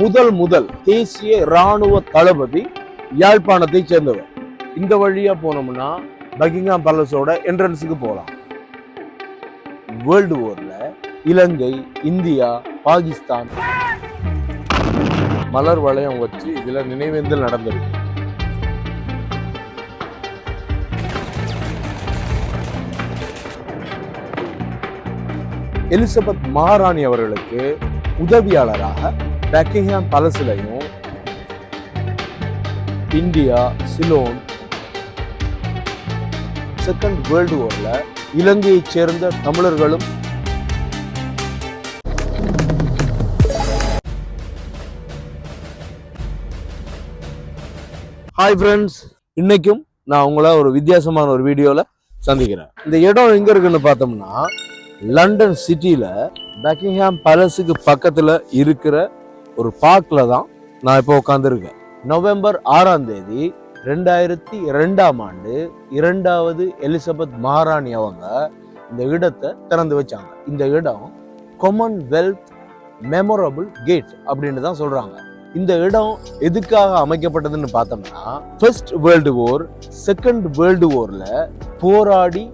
முதல் முதல் தேசிய ராணுவ தளபதி யாழ்ப்பாணத்தை சேர்ந்தவர். இந்த வழியா போனோம்னா பக்கிங்ஹாம் பேலஸோட என்ட்ரன்ஸுக்கு போகலாம் வேர்ல்டு வார்ல இலங்கை இந்தியா பாகிஸ்தான். மலர் வளையம் வச்சு இதுல நினைவேந்தல் நடந்திருக்கு. எலிசபெத் மகாராணி அவர்களுக்கு உதவியாளராக பக்கிங்ஹாம் பலசிலையும் இந்தியா சிலோன் செகண்ட் வேர்ல்டு வார்ல இலங்கையைச் சேர்ந்த தமிழர்களும் ஹாய் ஃப்ரெண்ட்ஸ் இன்னைக்கும் நான் உங்களை ஒரு வித்தியாசமான ஒரு வீடியோல சந்திக்கிறேன். இந்த இடம் எங்க இருக்குன்னு பார்த்தோம்னா லண்டன் சிட்டியில் பக்கிங்ஹாம் பேலஸுக்கு பக்கத்துல இருக்கிற ஒரு பார்க்கில் தான் நான் இப்போ உட்காந்துருக்கேன் நவம்பர் ஆறாம் தேதி ரெண்டாயிரத்தி ரெண்டாம் ஆண்டு இரண்டாவது எலிசபெத் மகாராணி அவங்க இந்த இடத்தை திறந்து வச்சாங்க. இந்த இடம் காமன்வெல்த் மெமரபிள் கேட் அப்படின்னு தான் சொல்கிறாங்க இந்த இடம் எதுக்காக அமைக்கப்பட்டதுன்னு பார்த்தோம்னா first world war second world ஓரில் போராடி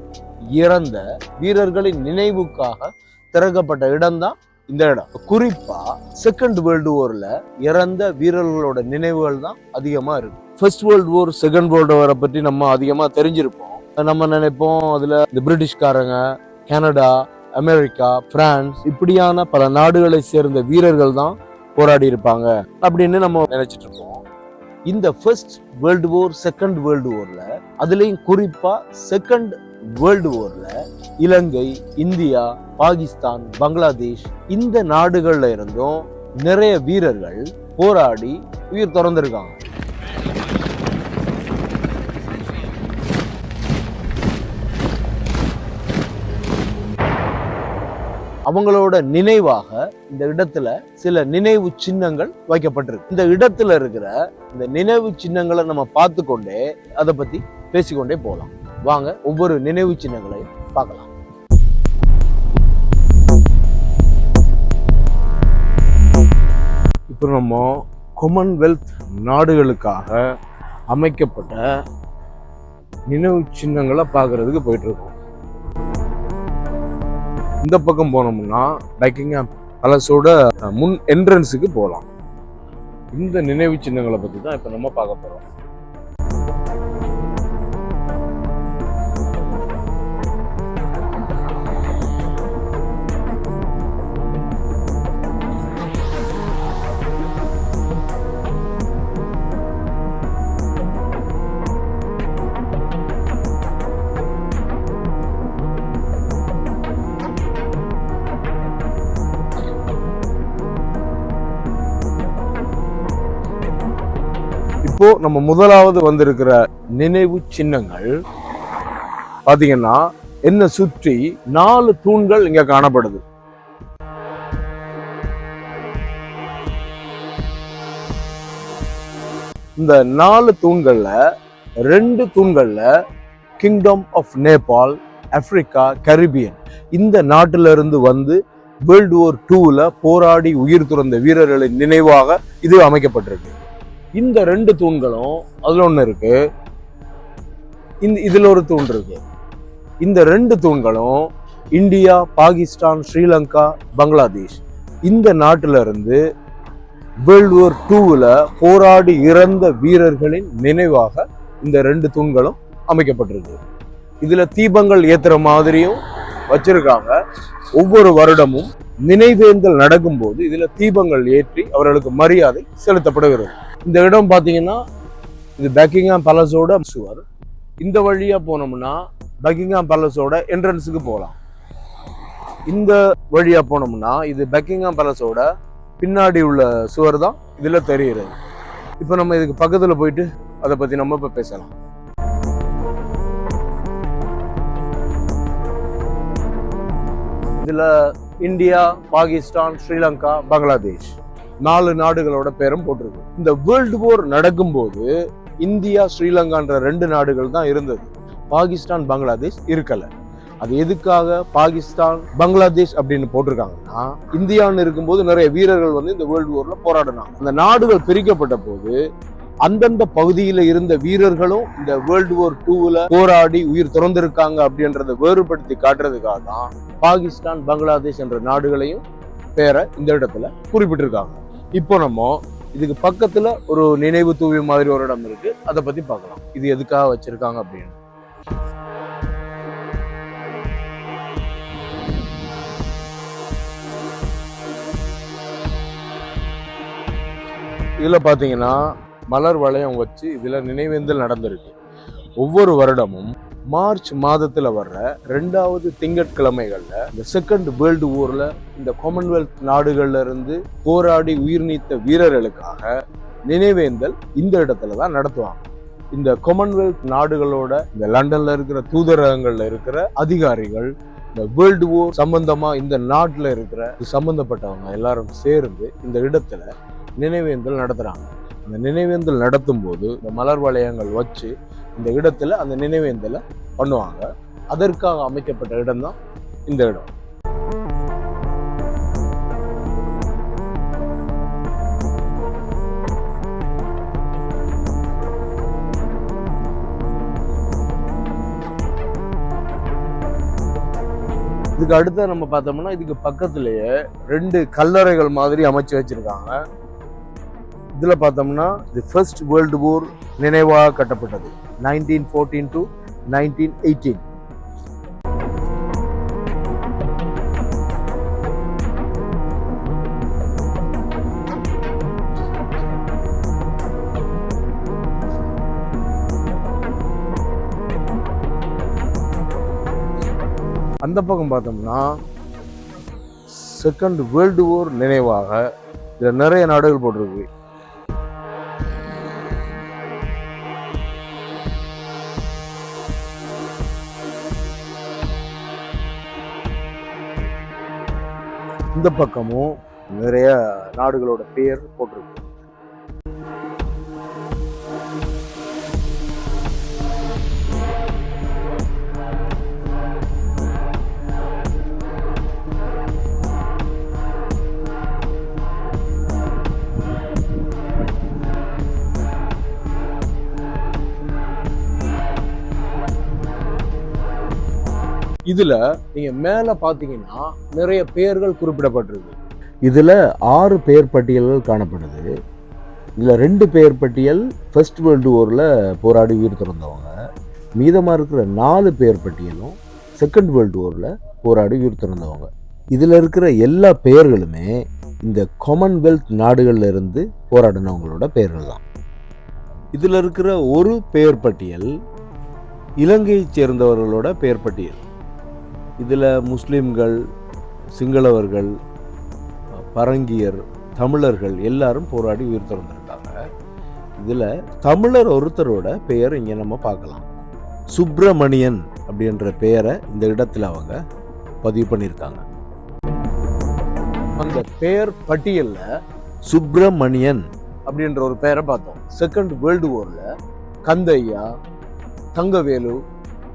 இறந்த வீரர்களின் நினைவுக்காக திறக்கப்பட்ட இடம்தான் இந்த இடம். குறிப்பா செகண்ட் வேர்ல்டு வார்ல இறந்த வீரர்களோட நினைவுகள் தான் அதிகமா இருக்கு. First world war second world வாரை பற்றி நம்ம அதிகமா தெரிஞ்சிருப்போம். நம்ம நினைப்போம். அதுல இந்த பிரிட்டிஷ்காரங்க கனடா அமெரிக்கா பிரான்ஸ் இப்படியான பல நாடுகளை சேர்ந்த வீரர்கள் தான் போராடி இருப்பாங்க அப்படின்னு நம்ம நினைச்சிட்டு இருப்போம். இந்த first world war second world வார்ல அதுலயும் குறிப்பா செகண்ட் வேர்ல்டு வார்ல இலங்கை இந்தியா பாகிஸ்தான் பங்களாதேஷ் இந்த நாடுகள்ல இருந்தும் நிறைய வீரர்கள் போராடி உயிர் திறந்திருக்காங்க. அவங்களோட நினைவாக இந்த இடத்துல சில நினைவு சின்னங்கள் வைக்கப்பட்டிருக்கு. இந்த இடத்துல இருக்கிற இந்த நினைவு சின்னங்களை நம்ம பார்த்து கொண்டே அதை பத்தி பேசிக்கொண்டே போகலாம். வாங்க ஒவ்வொரு நினைவு சின்னங்களையும் பார்க்கலாம். இப்போ நம்ம கொமன்வெல்த் நாடுகளுக்காக அமைக்கப்பட்ட நினைவு சின்னங்களை பார்க்கறதுக்கு போயிட்டு இருக்கோம் இந்த பக்கம் போனோம்னா பக்கிங்ஹாம் பலசோட முன் என்ட்ரன்ஸுக்கு போகலாம். இந்த நினைவு சின்னங்களை பற்றி தான் இப்போ நம்ம பார்க்க போகிறோம் இப்போ நம்ம முதலாவது வந்திருக்கிற நினைவு சின்னங்கள் பாத்தீங்கன்னா என்ன சுற்றி நாலு தூண்கள் இங்க காணப்படுது. இந்த நாலு தூண்கள்ல ரெண்டு தூண்கள்ல kingdom of Nepal Africa Caribbean இந்த நாட்டில இருந்து வந்து வேர்ல்டு வார் டூல போராடி உயிர் துறந்த வீரர்களின் நினைவாக இது அமைக்கப்பட்டிருக்கு. இந்த ரெண்டு தூண்களும் அதில் ஒன்று இருக்கு. இந்த இதில் ஒரு தூண் இருக்கு. இந்த ரெண்டு தூண்களும் இந்தியா பாகிஸ்தான் ஸ்ரீலங்கா பங்களாதேஷ் இந்த நாட்டில இருந்து வேர்ல்டு வார் டூவில் போராடி இறந்த வீரர்களின் நினைவாக இந்த ரெண்டு தூண்களும் அமைக்கப்பட்டிருக்கு. இதுல தீபங்கள் ஏத்துற மாதிரியும் வச்சிருக்காங்க. ஒவ்வொரு வருடமும் நினைவேந்தல் நடக்கும்போது இதுல தீபங்கள் ஏற்றி அவர்களுக்கு மரியாதை செலுத்தப்படுகிறது. இந்த இடம் பார்த்தீங்கன்னா இது பக்கிங்ஹாம் பேலஸோட சுவர் இந்த வழியாக போனோம்னா பக்கிங்ஹாம் பேலஸோட என்ட்ரன்ஸுக்கு போகலாம். இந்த வழியாக போனோம்னா இது பக்கிங்ஹாம் பேலஸோட பின்னாடி உள்ள சுவர் தான் இதில் தெரிகிறது இப்போ நம்ம இதுக்கு பக்கத்தில் போயிட்டு அதை பற்றி நம்ம இப்போ பேசலாம். இதில் இந்தியா பாகிஸ்தான் ஸ்ரீலங்கா பங்களாதேஷ். நாலு நாடுகளோட பேரும் போட்டிருக்கு. இந்த வேர்ல்டு போர் நடக்கும்போது இந்தியா ஸ்ரீலங்கான்ற ரெண்டு நாடுகள் தான் இருந்தது. பாகிஸ்தான் பங்களாதேஷ் இருக்கல. அது எதுக்காக பாகிஸ்தான் பங்களாதேஷ் அப்படின்னு போட்டிருக்காங்கன்னா இந்தியான்னு இருக்கும்போது நிறைய வீரர்கள் வந்து இந்த வேர்ல்டு வார்ல போராடினாங்க. அந்த நாடுகள் பிரிக்கப்பட்ட போது அந்தந்த பகுதியில இருந்த வீரர்களும் இந்த வேர்ல்டு வார் டூல போராடி உயிர் திறந்திருக்காங்க அப்படின்றத வேறுபடுத்தி காட்டுறதுக்காக தான் பாகிஸ்தான் பங்களாதேஷ் என்ற நாடுகளையும் பேரை இந்த இடத்துல குறிப்பிட்டிருக்காங்க. இப்போ நம்ம இதுக்கு பக்கத்துல ஒரு நினைவு தூவி மாதிரி ஒரு இடம் இருக்கு. அதை பத்தி பார்க்கலாம். இது எதுக்காக வச்சிருக்காங்க அப்படின்னு. இதில் பார்த்தீங்கன்னா மலர் வளையம் வச்சு இதில் நினைவேந்தல் நடந்திருக்கு. ஒவ்வொரு வருடமும் மார்ச் மாதத்தில் வர்ற ரெண்டாவது திங்கட்கிழமைகளில் இந்த செகண்ட் வேர்ல்டு வார்ல இந்த காமன்வெல்த் நாடுகள்ல இருந்து போராடி உயிர் நீத்த வீரர்களுக்காக நினைவேந்தல் இந்த இடத்துல தான் நடத்துவாங்க. இந்த காமன்வெல்த் நாடுகளோட இந்த லண்டன்ல இருக்கிற தூதரகங்கள்ல இருக்கிற அதிகாரிகள் இந்த வேர்ல்டு வார் சம்பந்தமா இந்த நாட்டில் இருக்கிற சம்பந்தப்பட்டவங்க எல்லாரும் சேர்ந்து இந்த இடத்துல நினைவேந்தல் நடத்துறாங்க. அந்த நினைவேந்தல் நடத்தும் போது இந்த மலர் வளையங்கள் வச்சு இந்த இடத்துல அந்த நினைவேந்தலை பண்ணுவாங்க. அதற்காக அமைக்கப்பட்ட இடம் தான் இந்த இடம். இதுக்கு அடுத்த நம்ம பார்த்தோம்னா இதுக்கு பக்கத்துலயே ரெண்டு கல்லறைகள் மாதிரி அமைச்சு வச்சிருக்காங்க. இதில் பார்த்தோம்னா தி ஃபர்ஸ்ட் வேர்ல்டு வார் நினைவாக கட்டப்பட்டது nineteen fourteen to nineteen eighteen அந்த பக்கம் பார்த்தோம்னா செகண்ட் வேர்ல்டு வார் நினைவாக இதில் நிறைய நாடுகள் போட்டிருக்கு. இந்த பக்கமும் நிறைய நாடுகளோட பெயர் போட்டிருக்கு. இதுல நீங்க மேல பாத்தீங்கன்னா நிறைய பெயர்கள் குறிப்பிடப்பட்டிருக்கு. இதில் ஆறு பெயர் பட்டியல்கள் காணப்படுது. இதில் ரெண்டு பெயர் பட்டியல் ஃபர்ஸ்ட் வேர்ல்டு ஓரில் போராடி உயிர் திறந்தவங்க. மீதமாக இருக்கிற நாலு பெயர் பட்டியலும் செகண்ட் வேர்ல்டு ஓரில் போராடி உயிர் திறந்தவங்க. இதில் இருக்கிற எல்லா பெயர்களுமே இந்த காமன்வெல்த் நாடுகளில் இருந்து போராடினவங்களோட பெயர்கள் தான். இதில் இருக்கிற ஒரு பெயர் பட்டியல் இலங்கையைச் சேர்ந்தவர்களோட பெயர் பட்டியல். இதில் முஸ்லீம்கள் சிங்களவர்கள் பரங்கியர் தமிழர்கள் எல்லாரும் போராடி உயிர் திறந்திருக்காங்க இதில் தமிழர் ஒருத்தரோட பெயர் இங்கே நம்ம பார்க்கலாம். சுப்பிரமணியன் அப்படின்ற பெயரை இந்த இடத்துல அவங்க பதிவு பண்ணியிருக்காங்க. அந்த பெயர் பட்டியலில் சுப்பிரமணியன் அப்படின்ற ஒரு பெயரை பார்த்தோம். செகண்ட் வேர்ல்டு வார்ல கந்தையா தங்கவேலு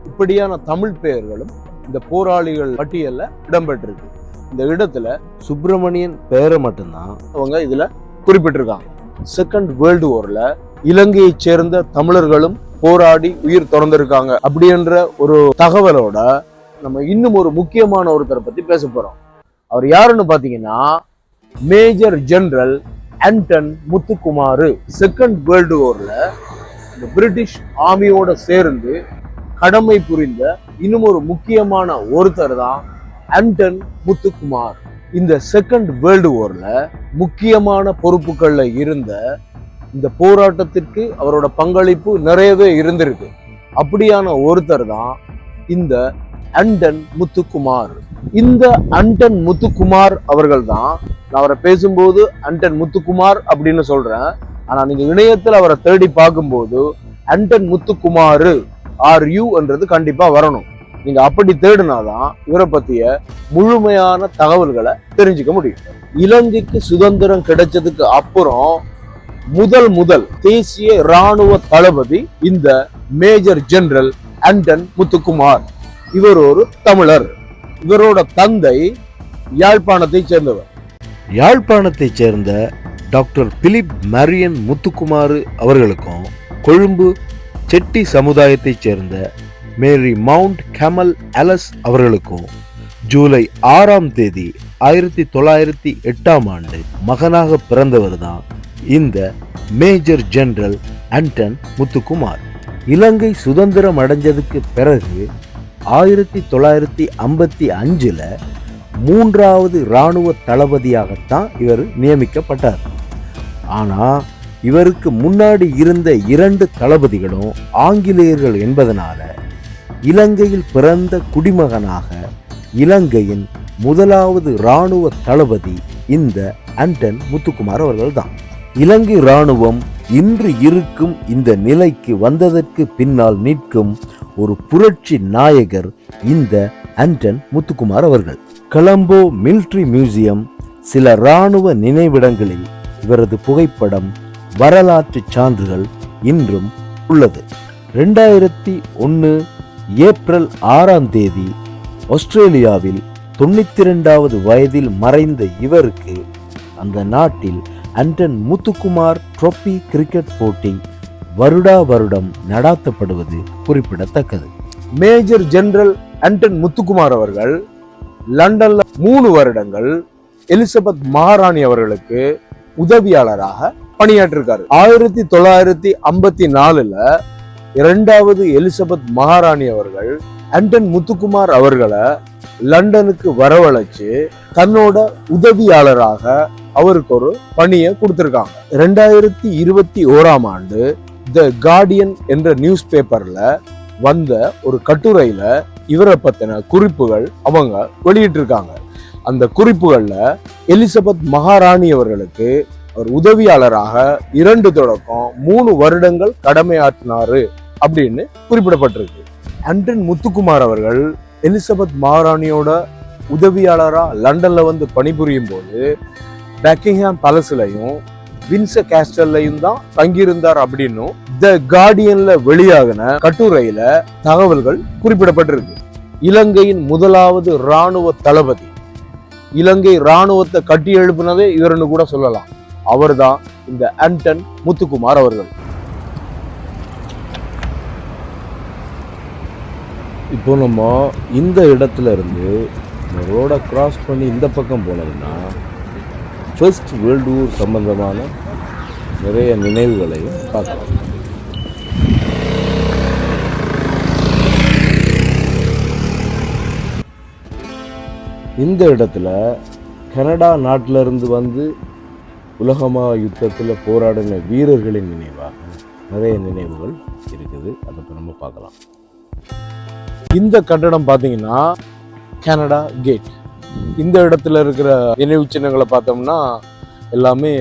இப்படியான தமிழ் பெயர்களும் இந்த போராளிகள் பட்டியல்ல இடம்பெற்றிருக்கு. இந்த இடத்துல சுப்பிரமணியன் பெயரை மட்டும்தான் அவங்க இதுல குறிப்பிட்டிருக்காங்க. செகண்ட் வேர்ல்டு வார்ல இலங்கையைச் சேர்ந்த தமிழர்களும் போராடி உயிர் திறந்திருக்காங்க அப்படின்ற ஒரு தகவலோட நம்ம இன்னும் ஒரு முக்கியமான ஒருத்தரை பத்தி பேச போறோம். அவர் யாருன்னு பாத்தீங்கன்னா major general Anton Muttukumaru. Second world வார்ல இந்த பிரிட்டிஷ் ஆர்மியோட சேர்ந்து கடமை புரிந்த இன்னும் ஒரு முக்கியமான ஒருத்தர் தான் அண்டன் முத்துக்குமார். இந்த செகண்ட் வேர்ல்டு வார்ல முக்கியமான பொறுப்புகள்ல இருந்த இந்த போராட்டத்திற்கு அவரோட பங்களிப்பு நிறையவே இருந்திருக்கு. அப்படியான ஒருத்தர் தான் இந்த அண்டன் முத்துக்குமார். இந்த அண்டன் முத்துக்குமார் அவர்கள் தான் நான் அவரை பேசும்போது அண்டன் முத்துக்குமார் அப்படின்னு சொல்றேன். ஆனா நீங்க இணையத்தில் அவரை தேடி பார்க்கும்போது அண்டன் முத்துக்குமாரு ஆர் யூன்றது கண்டிப்பா வரணும். நீங்க அப்படி தேடினாதான் இவரை பத்திய முழுமையான தகவல்களை தெரிஞ்சுக்க முடியும். இலங்கைக்கு சுதந்திரம் கிடைச்சதுக்கு அப்புறம் முதல் முதல் தேசிய ராணுவ தளபதி இந்த மேஜர் ஜெனரல் அண்டன் முத்துக்குமார். இவர் ஒரு தமிழர். இவரோட தந்தை யாழ்ப்பாணத்தை சேர்ந்தவர். யாழ்ப்பாணத்தை சேர்ந்த டாக்டர் பிலிப் மரியன் முத்துக்குமார் அவர்களுக்கும் கொழும்பு செட்டி சமுதாயத்தைச் சேர்ந்த மேரி மவுண்ட் கமல் அலஸ் அவர்களுக்கும் ஜூலை ஆறாம் தேதி ஆயிரத்தி தொள்ளாயிரத்தி எட்டாம் ஆண்டு மகனாக பிறந்தவர் தான் இந்த மேஜர் ஜெனரல் அண்டன் முத்துக்குமார். இலங்கை சுதந்திரம் அடைஞ்சதுக்கு பிறகு ஆயிரத்தி தொள்ளாயிரத்தி ஐம்பத்தி அஞ்சில் மூன்றாவது இராணுவ தளபதியாகத்தான் இவர் நியமிக்கப்பட்டார். ஆனால் இவருக்கு முன்னாடி இருந்த இரண்டு தளபதிகளும் ஆங்கிலேயர்கள் என்பதனால இலங்கையில் பிறந்த குடிமகனாக இலங்கையின் முதலாவது இராணுவ தளபதி இந்த அண்டன் முத்துக்குமார் அவர்கள்தான். இலங்கை இராணுவம் இன்று இருக்கும் இந்த நிலைக்கு வந்ததற்கு பின்னால் நிற்கும் ஒரு புரட்சி நாயகர் இந்த அண்டன் முத்துக்குமார் அவர்கள். கலம்போ மிலிட்ரி மியூசியம் சில இராணுவ நினைவிடங்களில் இவரது புகைப்படம் வரலாற்று சான்றுகள் இன்றும் உள்ளது. ரெண்டாயிரத்தி ஒன்று ஏப்ரல் ஆறாம் தேதி ஆஸ்திரேலியாவில் தொண்ணூத்தி ரெண்டாவது வயதில் மறைந்த இவருக்கு அந்த நாட்டில் அண்டன் முத்துக்குமார் ட்ரோபி கிரிக்கெட் போட்டி வருடா வருடம் நடாத்தப்படுவது குறிப்பிடத்தக்கது. மேஜர் ஜெனரல் அண்டன் முத்துக்குமார் அவர்கள் லண்டன்ல மூணு வருடங்கள் எலிசபெத் மகாராணி அவர்களுக்கு உதவியாளராக பணியாற்றிருக்காரு. ஆயிரத்தி தொள்ளாயிரத்தி ஐம்பத்தி நாலுல இரண்டாவது எலிசபெத் மகாராணி அவர்கள் அண்டன் முத்துக்குமார் அவர்களை லண்டனுக்கு வரவழைச்சு தன்னோட உதவியாளராக அவருக்கு ஒரு பணியை கொடுத்துருக்காங்க. ரெண்டாயிரத்தி இருபத்தி ஓராம் ஆண்டு த கார்டியன் என்ற நியூஸ் பேப்பர்ல வந்த ஒரு கட்டுரையில இவரை பத்தின குறிப்புகள் அவங்க வெளியிட்டிருக்காங்க. அந்த குறிப்புகள்ல எலிசபெத் மகாராணி அவர்களுக்கு அவர் உதவியாளராக இரண்டு தொடக்கம் மூணு வருடங்கள் கடமையாற்றினாரு. அப்படின்னு குறிப்பிடப்பட்டிருக்கு. அண்டன் முத்துக்குமார் அவர்கள் எலிசபெத் மகாராணியோட உதவியாளராக லண்டனில் வந்து பணிபுரியும் போது பெக்கிங்ஹாம் பேலஸ்லயும் வின்ச கேஸ்டல்லையும் தான் தங்கியிருந்தார் அப்படின்னும் த கார்டியன்ல வெளியாகின கட்டுரையில தகவல்கள் குறிப்பிடப்பட்டிருக்கு. இலங்கையின் முதலாவது இராணுவ தளபதி. இலங்கை இராணுவத்தை கட்டி எழுப்பினதே இவருன்னு கூட சொல்லலாம். அவர்தான் இந்த அண்டன் முத்துக்குமார் அவர்கள். இப்போ நம்ம இந்த இடத்துல இருந்து இந்த ரோடை க்ராஸ் பண்ணி இந்த பக்கம் போனோம்னா ஃபர்ஸ்ட் வேர்ல்டு வார் சம்பந்தமான நிறைய நினைவுகளையும் பார்க்கலாம். இந்த இடத்துல கனடா நாட்டிலிருந்து வந்து உலகமா யுத்தத்தில் போராடின வீரர்களின் நினைவாக நிறைய நினைவுகள் இருக்குது. அதை நம்ம பார்க்கலாம். இந்த கட்டடம் பார்த்தீங்கன்னா கனடா கேட் இந்த இடத்துல இருக்கிற நினைவு சின்னங்களை பார்த்தோம்னா எல்லாமே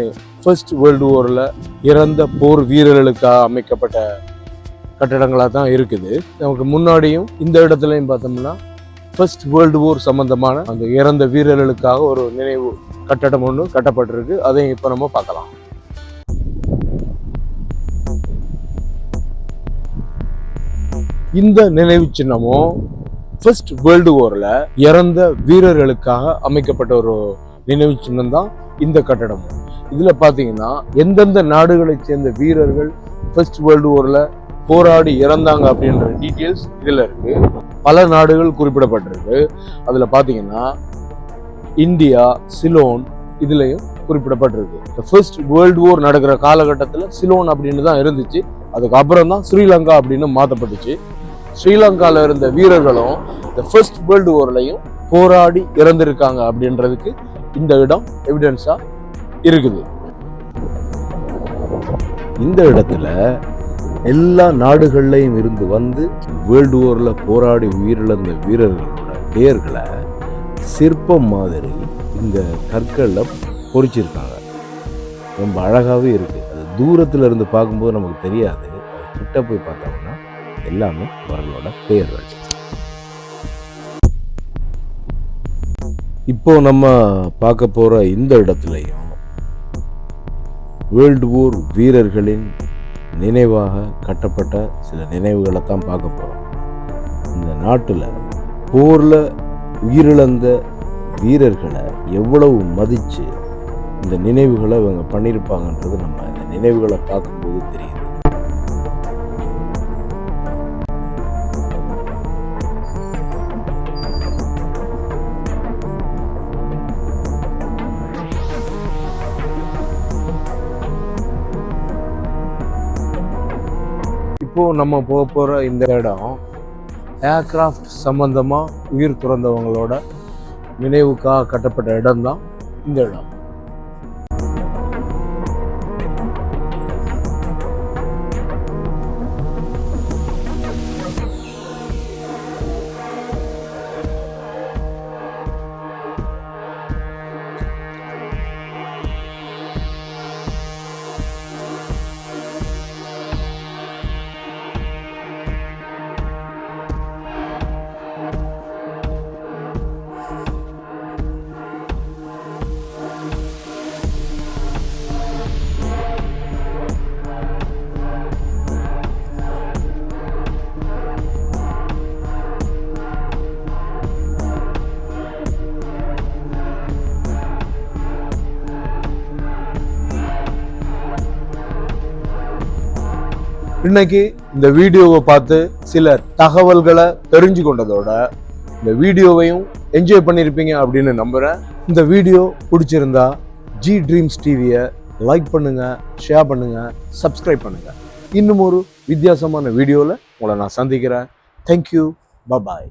ஃபர்ஸ்ட் வேர்ல்டு வாரில் இறந்த போர் வீரர்களுக்காக அமைக்கப்பட்ட கட்டடங்களாக தான் இருக்குது. நமக்கு முன்னாடியும் இந்த இடத்துலையும் பார்த்தோம்னா ஃபர்ஸ்ட் வேர்ல்டு வார் சம்பந்தமான அந்த இறந்த வீரர்களுக்காக ஒரு நினைவு கட்டடம் ஒன்று கட்டப்பட்டிருக்கு. அதையும் இப்போ நம்ம பார்க்கலாம். இந்த நினைவு சின்னமும் ஃபர்ஸ்ட் வேர்ல்டு வாரில் இறந்த வீரர்களுக்காக அமைக்கப்பட்ட ஒரு நினைவு சின்னம் தான் இந்த கட்டடம். இதில் பார்த்தீங்கன்னா எந்தெந்த நாடுகளைச் சேர்ந்த வீரர்கள் ஃபர்ஸ்ட் வேர்ல்டு வாரில் போராடி இறந்தாங்க அப்படின்ற டீட்டெயில்ஸ் இதில் இருக்கு. பல நாடுகள் குறிப்பிடப்பட்டிருக்கு. அதில் பார்த்தீங்கன்னா இந்தியா சிலோன் இதுலேயும் குறிப்பிடப்பட்டிருக்கு. ஃபர்ஸ்ட் வேர்ல்டு வார் நடக்கிற காலகட்டத்தில் சிலோன் அப்படின்னு தான் இருந்துச்சு. அதுக்கப்புறம் தான் ஸ்ரீலங்கா அப்படின்னு மாற்றப்பட்டுச்சு ஸ்ரீலங்கால இருந்த வீரர்களும் இந்த ஃபர்ஸ்ட் வேர்ல்டு வார்லையும் போராடி இறந்திருக்காங்க அப்படின்றதுக்கு இந்த இடம் எவிடன்ஸாக இருக்குது. இந்த இடத்துல எல்லா நாடுகள்லையும் இருந்து வந்து வேர்ல்டு வார்ல போராடி உயிரிழந்த வீரர்களோட பெயர்களை சிற்பம் மாதிரி இந்த கற்களில் பொறிச்சிருக்காங்க. ரொம்ப அழகாவே இருக்கு. அது தூரத்துல இருந்து பார்க்கும்போது நமக்கு தெரியாது. கிட்ட போய் பார்த்தோம் எல்லாமே அவர்களோட பெயர்கள் இப்போ நம்ம பார்க்க போற இந்த இடத்துலையும் வேர்ல்டு வார் வீரர்களின் நினைவாக கட்டப்பட்ட சில நினைவுகளை தான் பார்க்க போறோம். இந்த நாட்டில் போரில் உயிரிழந்த வீரர்களை எவ்வளவு மதித்து இந்த நினைவுகளை இவங்க பண்ணியிருப்பாங்கன்றது நம்ம இந்த நினைவுகளை பார்க்கும்போது தெரியுது. இப்போ நம்ம போக போகிற இந்த இடம் ஏர்கிராஃப்ட் சம்மந்தமாக உயிர் துறந்தவங்களோட நினைவுக்காக கட்டப்பட்ட இடம் தான் இந்த இடம். இன்னைக்கு இந்த வீடியோவை பார்த்து சில தகவல்களை தெரிஞ்சு கொண்டதோட இந்த வீடியோவையும் என்ஜாய் பண்ணியிருப்பீங்க அப்படின்னு நம்புகிறேன் இந்த வீடியோ பிடிச்சிருந்தா ஜி ட்ரீம்ஸ் டிவியை லைக் பண்ணுங்கள் ஷேர் பண்ணுங்கள் சப்ஸ்கிரைப் பண்ணுங்கள் இன்னும் ஒரு வித்தியாசமான வீடியோவில் உங்களை நான் சந்திக்கிறேன். Thank you bye bye